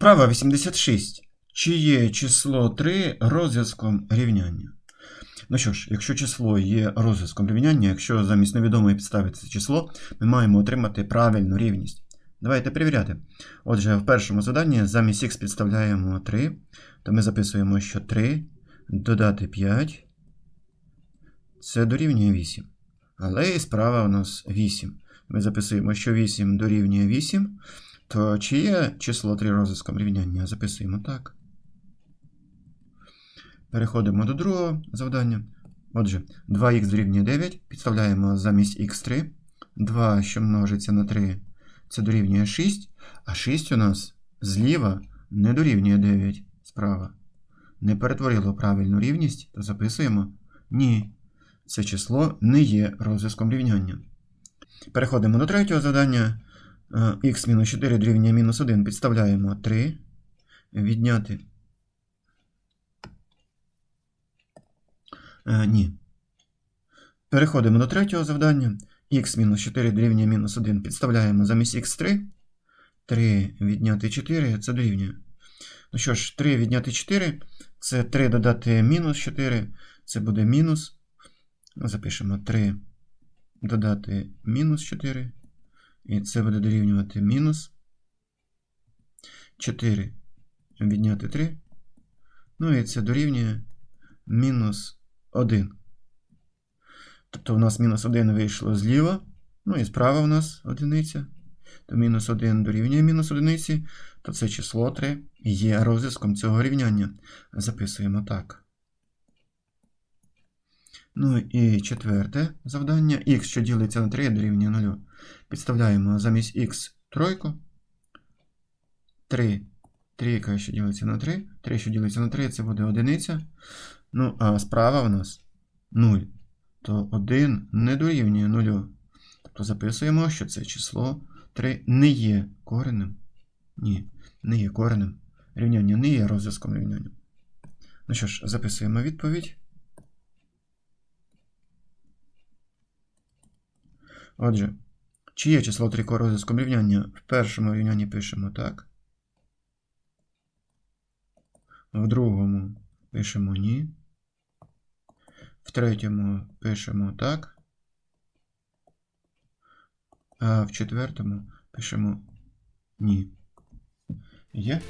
Вправа 86. Чи є число 3 розв'язком рівняння? Ну що ж, якщо число є розв'язком рівняння, якщо замість невідомої підстави це число, ми маємо отримати правильну рівність. Давайте перевіряти. Отже, в першому заданні замість х підставляємо 3, то ми записуємо, що 3 додати 5 це дорівнює 8. Але і справа у нас 8. Ми записуємо, що 8 дорівнює 8. То чи є число 3 розв'язком рівняння? Записуємо так. Переходимо до другого завдання. Отже, 2х дорівнює 9. Підставляємо замість х3. 2, що множиться на 3, це дорівнює 6. А 6 у нас зліва не дорівнює 9 справа. Не перетворило правильну рівність, то записуємо ні. Це число не є розв'язком рівняння. Переходимо до третього завдання. Х-4 дорівнює мінус 1. Підставляємо 3. Відняти. Е, ні. Переходимо до третього завдання. х-4 дорівнює мінус 1. Підставляємо замість х3. 3 відняти 4 це дорівнює. Ну що ж, 3 відняти 4 це 3 додати мінус 4. Це буде мінус. Запишемо 3 додати мінус 4. І це буде дорівнювати мінус 4 відняти 3. Ну і це дорівнює мінус 1. Тобто у нас мінус 1 вийшло зліва. Ну і справа у нас одиниця. То мінус 1 дорівнює мінус 1, то це число 3 є розв'язком цього рівняння. Записуємо так. Ну і четверте завдання. х, що ділиться на 3, дорівнює 0. Підставляємо замість х тройку. 3. Трійка, що ділиться на 3. 3, що ділиться на 3, це буде одиниця. Ну, а справа у нас 0. То 1 не дорівнює 0. Тобто записуємо, що це число 3 не є коренем. Ні, не є коренем. Рівняння не є розв'язком рівняння. Ну що ж, записуємо відповідь. Отже, чи є число 3 розв'язком рівняння? В першому рівнянні пишемо так. В другому пишемо ні. В третьому пишемо так. А в четвертому пишемо ні. Є?